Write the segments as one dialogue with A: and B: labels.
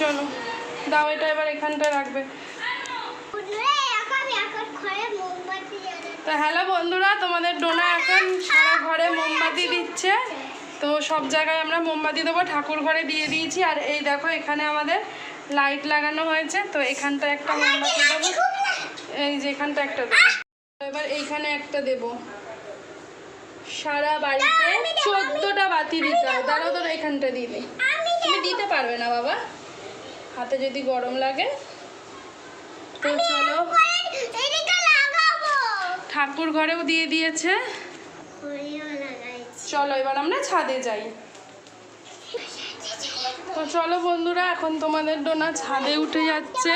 A: চলো, দাও এটা এবার এখানটায় রাখবে। তো হ্যালো বন্ধুরা, তোমাদের ডোনা এখন সারা ঘরে মোমবাতি দিচ্ছে। তো সব জায়গায় আমরা মোমবাতি দেবো, ঠাকুর ঘরে দিয়ে দিয়েছি। আর এই দেখো, এখানে আমাদের লাইট লাগানো হয়েছে। তো এখানটা একটা মোমবাতি দেবো। এই যে এখানটা একটা দেবো। এবার এইখানে একটা দেব। সারা বাড়িতে চোদ্দটা বাতি দিতে হয় দাঁড়াও ধরো এখানটা তুমি দিতে পারবে না বাবা। হাতে যদি গরম লাগে তো চলো। ঠাকুর ঘরেও দিয়ে দিয়েছে। চলো এবার আমরা ছাদে যাই। তো চলো বন্ধুরা এখন তোমাদের ডোনা ছাদে উঠে যাচ্ছে।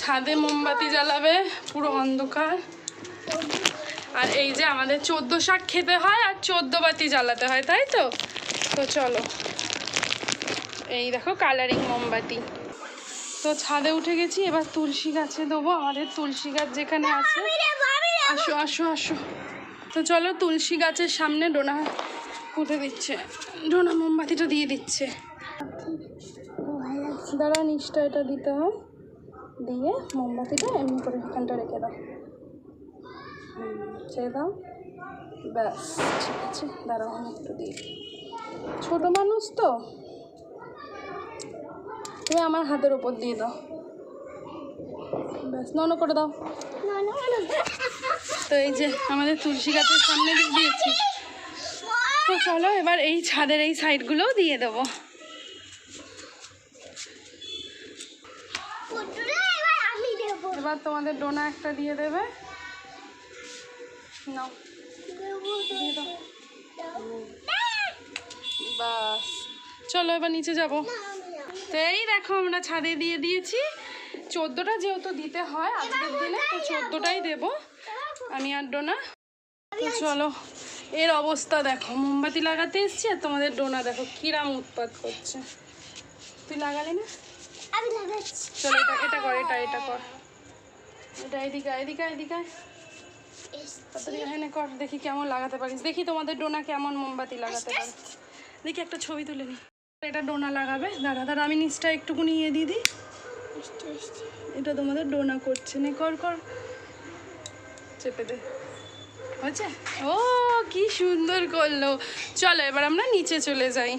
A: ছাদে মোমবাতি জ্বালাবে পুরো অন্ধকার। আর এই যে আমাদের চোদ্দ শাক খেতে হয় আর চোদ্দ বাতি জ্বালাতে হয় তাই তো? তো চলো। এই দেখো কালারিং মোমবাতি। তো ছাদে উঠে গেছি, এবার তুলসী গাছে দেবো আমাদের তুলসী গাছ যেখানে আছে। আসো আসো আসো। তো চলো তুলসী গাছের সামনে ডোনা পুঁতে দিচ্ছে। ডোনা মোমবাতিটা দিয়ে দিচ্ছে। দাঁড়া, নিচটা এটা দিতে হয়। দিয়ে মোমবাতিটা এমনি করে এখানটা রেখে দাও। ছেড়ে দাও। ব্যাস, ঠিক আছে। দাঁড়াও, আমি একটু দিই। ছোটো মানুষ তো। তুমি আমার হাতের ওপর দিয়ে দাও। ব্যাস নন করে দাও। তো এই যে আমাদের তুলসী গাছের সামনে দিয়ে দিয়েছি। তো চলো এবার এই ছাদের এই সাইডগুলোও দিয়ে দেবো।
B: এবার
A: তোমাদের ডোনা একটা দিয়ে দেবে। বাস চলো এবার নিচে যাব। তো এই দেখো আমরা ছাদে দিয়ে দিয়েছি। চোদ্দোটা যেহেতু দিতে হয় আজকের দিনে তো চোদ্দোটাই দেবো। আমি আর ডোনা। তো চলো এর অবস্থা দেখো। মোমবাতি লাগাতে এসছি আর তোমাদের ডোনা দেখো কিরাম উৎপাত করছে। তুই লাগালি না? চলো এটা এটা কর এটা এটা কর। এটা এদিকে এদিকে এদিকে এখানে কর দেখি কেমন লাগাতে পারিস। দেখি তোমাদের ডোনা কেমন মোমবাতি লাগাতে পারে। দেখি একটা ছবি তুলে নি। এটা ডোনা লাগাবে। দাঁড়া দাঁড়া আমি নিচটা একটুকুনি ইয়ে দিয়ে দিই। এটা তোমাদের ডোনা করছে। নে কর কর। চেপে দে। হয়েছে? ও কি সুন্দর করল। চলো এবার আমরা নিচে চলে যাই।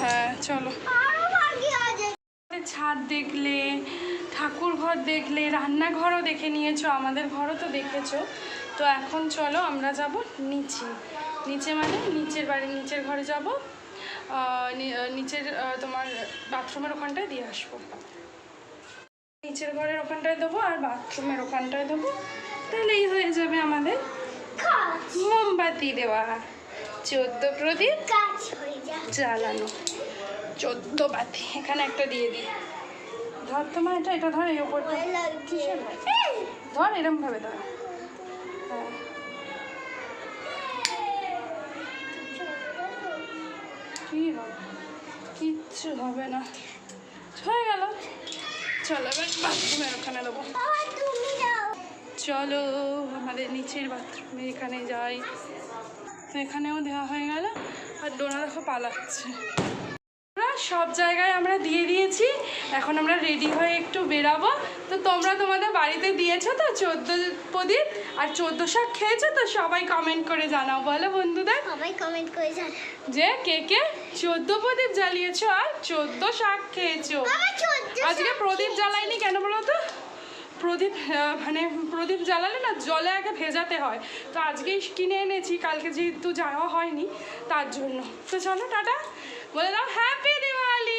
A: হ্যাঁ চলো। ছাদ দেখলে ঠাকুর ঘর দেখলে রান্নাঘরও দেখে নিয়েছো আমাদের ঘরও তো দেখেছ। তো এখন চলো আমরা যাব নিচে। নিচে মানে নিচের বাড়ির নিচের ঘরে যাব। নিচের তোমার বাথরুমের ওখানটায় দিয়ে আসব। নিচের ঘরের ওখানটায় দেবো আর বাথরুমের ওখানটায় দেবো। তাহলেই হয়ে যাবে আমাদের মোমবাতি দেওয়া। চোদ্দ প্রদীপ জ্বালানো। চোদ্দ বাতি। এখানে একটা দিয়ে দিই। ধর তোমার এটা এটা ধর এই ওপরটা। ধর এরম ভাবে ধর। হ্যাঁ। কি হবে? কিচ্ছু হবে না। হয়ে গেল। চলো, এবার বাথরুমের ওখানে দেবো। চলো, আমাদের নিচের বাথরুমে এখানে যাই। এখানেও দেওয়া হয়ে গেল, আর ডোনা দেখো পালাচ্ছে। সব জায়গায় আমরা দিয়ে দিয়েছি। এখন আমরা রেডি হয়ে একটু বেরাবো। তো তোমরা তোমাদের বাড়িতে দিয়েছ তো চোদ্দ প্রদীপ? আর চোদ্দ শাক খেয়েছো তো? সবাই কমেন্ট করে জানাও। বলো বন্ধুদের
B: সবাই কমেন্ট করে জান
A: যে কে কে চোদ্দ প্রদীপ জ্বালিয়েছো আর চোদ্দ শাক খেয়েছো? আজকে প্রদীপ জ্বালাইনি কেন বলো তো প্রদীপ মানে প্রদীপ জ্বালালে না জলে আগে ভেজাতে হয়। তো আজকেই কিনে এনেছি কালকে যেহেতু যাওয়া হয়নি তার জন্য। তো চলো টাটা। বলে দাও হ্যাপি দিওয়ালি